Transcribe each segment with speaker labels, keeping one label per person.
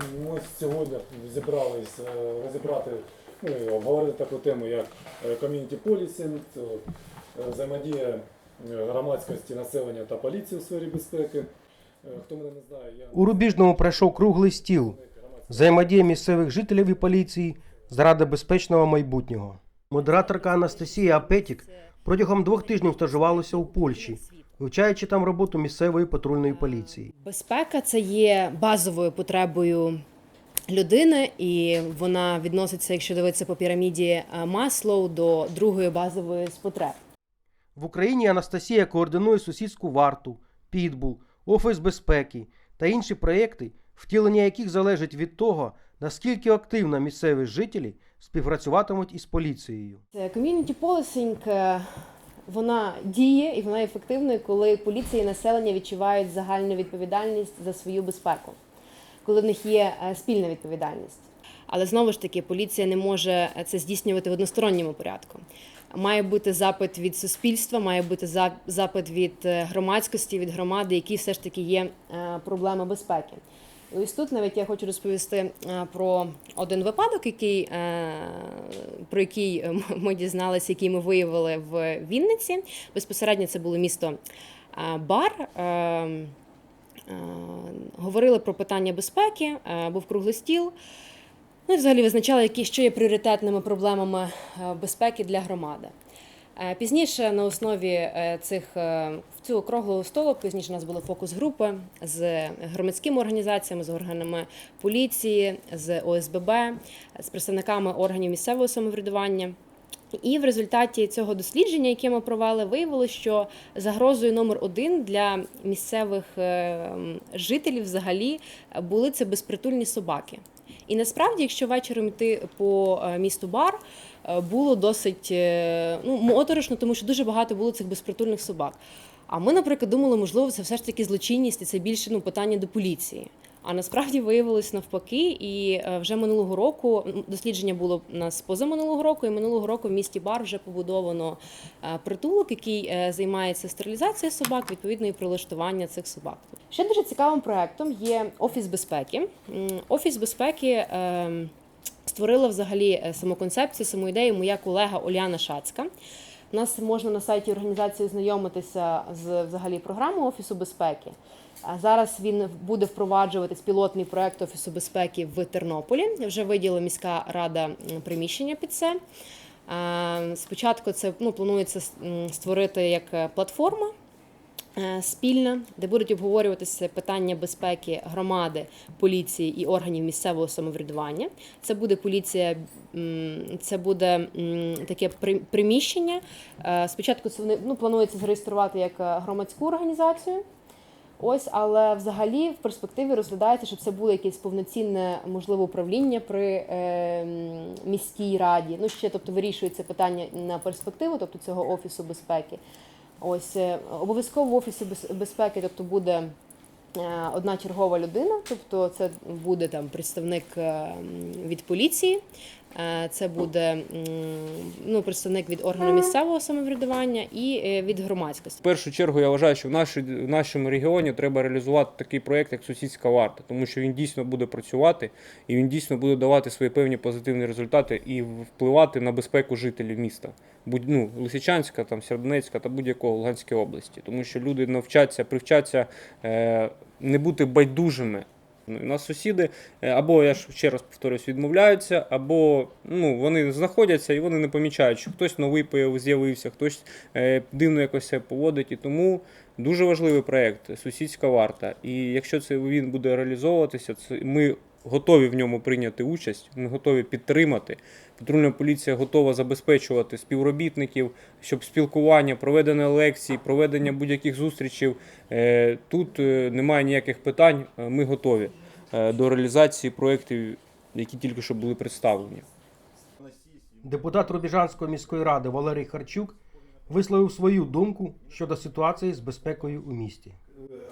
Speaker 1: Ми сьогодні зібрались е, розібрати, ну, обговорити таку тему, як ком'юніті полісінг, е, взаємодія е, громадськості, населення та поліції у сфері безпеки. Е, Хто мене не знає, я
Speaker 2: У Рубіжному пройшов круглий стіл. Взаємодія місцевих жителів і поліції заради безпечного майбутнього. Модераторка Анастасія Апетік протягом двох тижнів стажувалася у Польщі, вивчаючи там роботу місцевої патрульної поліції.
Speaker 3: Безпека це є базовою потребою людини, і вона відноситься, якщо дивитися по піраміді е, Маслоу, до другої базової з потреб.
Speaker 2: В Україні Анастасія координує сусідську варту, підбул, офіс безпеки та інші проєкти, втілення яких залежить від того, наскільки активно місцеві жителі співпрацюватимуть із поліцією.
Speaker 3: Ком'юніті полісінг е, вона діє і вона ефективною, коли поліція і населення відчувають загальну відповідальність за свою безпеку, коли в них є е, спільна відповідальність. Але знову ж таки, поліція не може це здійснювати в односторонньому порядку. Має бути запит від суспільства, має бути запит від е, громадськості, від громади, які все ж таки є е, проблеми безпеки. Ось тут навіть я хочу розповісти е, про один випадок, який, е, про який е, ми дізналися, який ми виявили в Вінниці. Безпосередньо це було місто Бар. Говорили про питання безпеки, був круглий стіл. Ну і взагалі визначали, які що є пріоритетними проблемами безпеки для громади. Е, Пізніше на основі е, цих е, цього круглого столу пізніше у нас були фокус-групи з громадськими організаціями, з органами поліції, з ОСББ, з представниками органів місцевого самоврядування. І в результаті цього дослідження, яке ми провели, виявилося, що загрозою номер один для місцевих жителів взагалі були це безпритульні собаки. І насправді, якщо вечором йти по місту Бар, було досить е, ну, моторошно, тому що дуже багато було цих безпритульних собак. А ми, наприклад, думали, можливо, це все ж таки злочинність, і це більше ну, питання до поліції. А насправді виявилось навпаки, і е, вже минулого року дослідження було у нас позаминулого року, і минулого року в місті Бар вже побудовано е, притулок, який займається стерилізацією собак, відповідно і прилаштування цих собак. Ще дуже цікавим проектом є офіс безпеки. Офіс безпеки. Створила взагалі е, саму концепцію, саму ідею моя колега Оляна Шацька. У нас можна на сайті організації знайомитися з взагалі програмою Офісу безпеки. Зараз він буде впроваджуватись пілотний проект Офісу безпеки в Тернополі. Вже виділила міська рада приміщення під це. Спочатку це ну, планується створити як е, платформа спільна, де будуть обговорюватися питання безпеки громади, поліції і органів місцевого самоврядування. Це буде поліція, це буде таке при- приміщення. Е, Спочатку це вони ну, планується зареєструвати як е, громадську організацію. Ось, але взагалі в перспективі розглядається, щоб це було якесь повноцінне можливе управління при е, міській раді. Ну ще тобто вирішується питання на перспективу, тобто цього офісу безпеки. Ось е, обов'язково в офісі без- безпеки, тобто буде е, одна чергова людина, тобто це буде там представник е, від поліції, це буде ну, представник від органу місцевого самоврядування і е, від громадськості.
Speaker 4: В першу чергу я вважаю, що в, нашій, в нашому регіоні треба реалізувати такий проєкт, як сусідська варта, тому що він дійсно буде працювати і він дійсно буде давати свої певні позитивні результати і впливати на безпеку жителів міста. Будь ну, Лисичанська, там, Сєрдонецька та будь-якого Луганської області, тому що люди навчаться, привчаться е, не бути байдужими. Ну, У нас сусіди е, або я ж ще раз повторюсь, відмовляються, або ну, вони знаходяться і вони не помічають, що хтось новий з'явився, хтось е, дивно якось себе поводить. І тому дуже важливий проєкт сусідська варта. І якщо це він буде реалізовуватися, це ми готові в ньому прийняти участь, ми готові підтримати. Патрульна поліція готова забезпечувати співробітників, щоб спілкування, проведення лекцій, проведення будь-яких зустрічей. е, Тут е, немає ніяких питань. е, Ми готові до реалізації проєктів, які тільки що були представлені.
Speaker 2: Депутат Рубіжанської міської ради Валерій Харчук висловив свою думку щодо ситуації з безпекою у місті.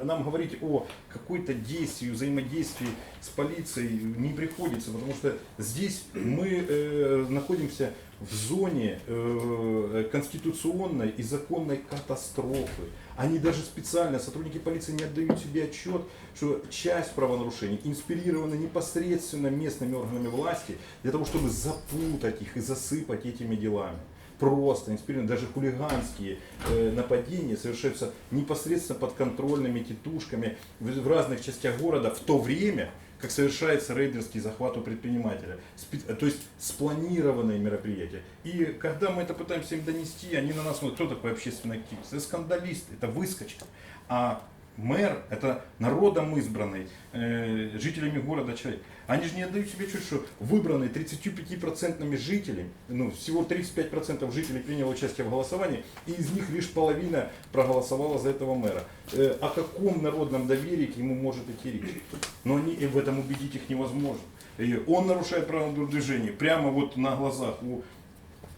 Speaker 5: нам говорить о какой-то действии, взаимодействии с полицией не приходится, потому что здесь мы э, находимся в зоне э, конституционной и законной катастрофы. Они даже специально, сотрудники полиции не отдают себе отчет, что часть правонарушений инспирирована непосредственно местными органами власти для того, чтобы запутать их и засыпать этими делами. Просто инспирированы, даже хулиганские э, нападения совершаются непосредственно под контрольными тетушками в, в разных частях города в то время, как совершается рейдерский захват у предпринимателя. Спе- То есть спланированные мероприятия. И когда мы это пытаемся им донести, они на нас смотрят, кто такой общественный активист? Это скандалист, это выскочка. А мэр это народом избранный, э, жителями города человек. Они же не отдают себе чуть, что выбранный 35% жителей, ну, всего 35% жителей приняло участие в голосовании, и из них лишь половина проголосовала за этого мэра. Э, о каком народном доверии к нему может идти речь? Но они, и в этом убедить их невозможно. И он нарушает правила движения прямо вот на глазах у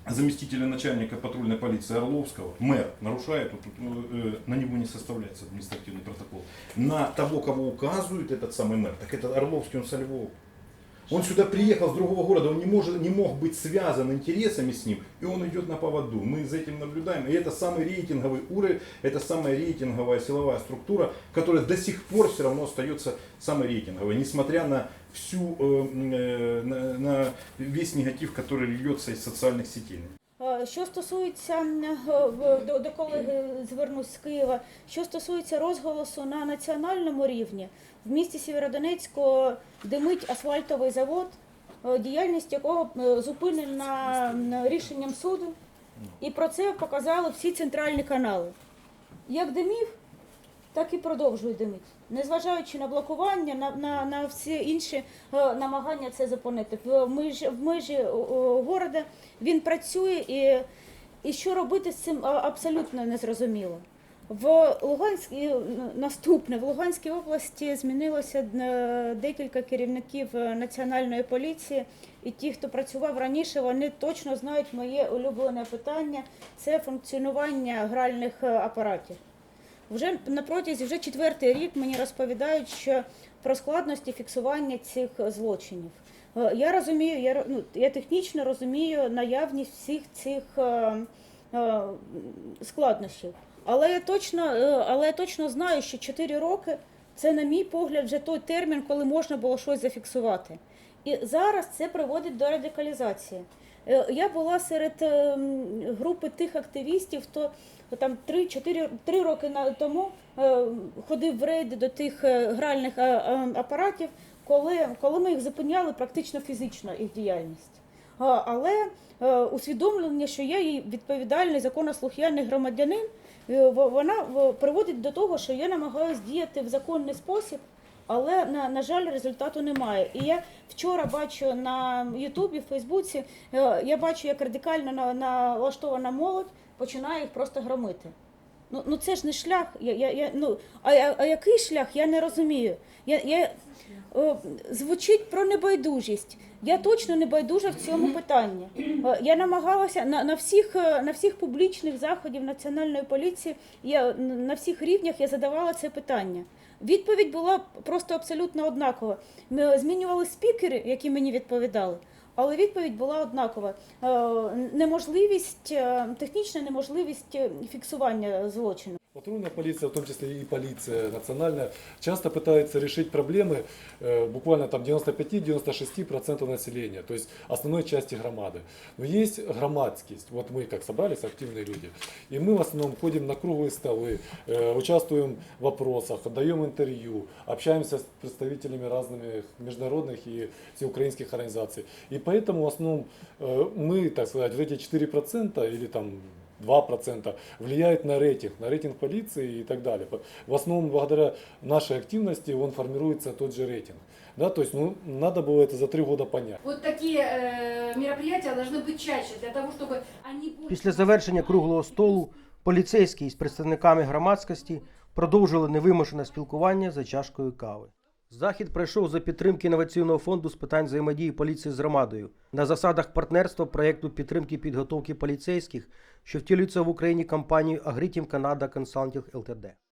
Speaker 5: заместителя начальника патрульной полиции Орловского, мэр нарушает, вот, э, на него не составляется административный протокол. На того, кого указывает этот самый мэр, так это Орловский, он со Львова. Он сюда приехал с другого города, он не, может, не мог быть связан интересами с ним, и он идет на поводу. Мы за этим наблюдаем. И это самый рейтинговый уровень, это самая рейтинговая силовая структура, которая до сих пор все равно остается самой рейтинговой, несмотря на всю, э, э, на, на весь негатив, который льется из социальных сетей.
Speaker 6: Е, Що стосується м, е, в- до, до колеги звернусь з Києва, що стосується розголосу на національному рівні, в місті Сєвєродонецьку димить асфальтовий завод, е, діяльність якого е, зупинена м, рішенням суду, і про це показали всі центральні канали. Як димів, Так і продовжує димити. Незважаючи на блокування, на, на, на всі інші е, намагання це зупинити. В межі, в межі о, о, города він працює і, і що робити з цим абсолютно незрозуміло. В Луганській наступне в Луганській області змінилося е, декілька керівників е, національної поліції, і ті, хто працював раніше, вони точно знають моє улюблене питання це функціонування гральних е, апаратів. Вже на протязі вже четвертий рік мені розповідають, що про складності фіксування цих злочинів. Е, Я розумію, я, ну, я технічно розумію наявність всіх цих е, е, складнощів. Але я точно, е, але я точно знаю, що 4 роки це, на мій погляд, вже той термін, коли можна було щось зафіксувати. І зараз це приводить до радикалізації. Е, Я була серед е, групи тих активістів, хто там 3-4 3 роки тому е, ходив в рейди до тих е, гральних апаратів, коли, коли ми їх зупиняли практично фізично їх діяльність. Але усвідомлення, що я є відповідальний законослухняний громадянин, вона приводить до того, що я намагаюся діяти в законний спосіб, але на, на жаль, результату немає. І я вчора бачу на Ютубі, Фейсбуці, е, я бачу, як радикально на- налаштована молодь починає їх просто громити. Ну, ну це ж не шлях. Я, я, я, ну, а, а, а який шлях? Я не розумію. Я, я, е, звучить про небайдужість. Я точно не байдужа в цьому питанні. Е, Я намагалася на, на, всіх, на всіх публічних заходів національної поліції, я, на всіх рівнях я задавала це питання. Відповідь була просто абсолютно однакова. Ми змінювали спікери, які мені відповідали. Але відповідь була однакова: Е, неможливість, е, технічна неможливість е, фіксування злочину.
Speaker 1: Патрульная полиция, в том числе и полиция национальная, часто пытается решить проблемы э, буквально там 95-96% населения, то есть основной части громады. Но есть громадскость, вот мы как собрались, активные люди, и мы в основном ходим на круглые столы, э, участвуем в вопросах, даем интервью, общаемся с представителями разных международных и всеукраинских организаций. И поэтому в основном э, мы, так сказать, вот эти 4% или там 2% влияет на рейтинг, на рейтинг полиции и так далее. В основном благодаря нашей активности он формируется тот же рейтинг. Да, то есть ну, надо было это за три года понять.
Speaker 7: Вот такие э, мероприятия должны быть чаще для того, чтобы они больше...
Speaker 2: Після завершення круглого столу поліцейські з представниками громадськості продовжили невимушене спілкування за чашкою кави. Захід пройшов за підтримки інноваційного фонду з питань взаємодії поліції з громадою на засадах партнерства проєкту підтримки підготовки поліцейських, що втілюється в Україні компанією Агрітім Канада Консалтінг ЛТД.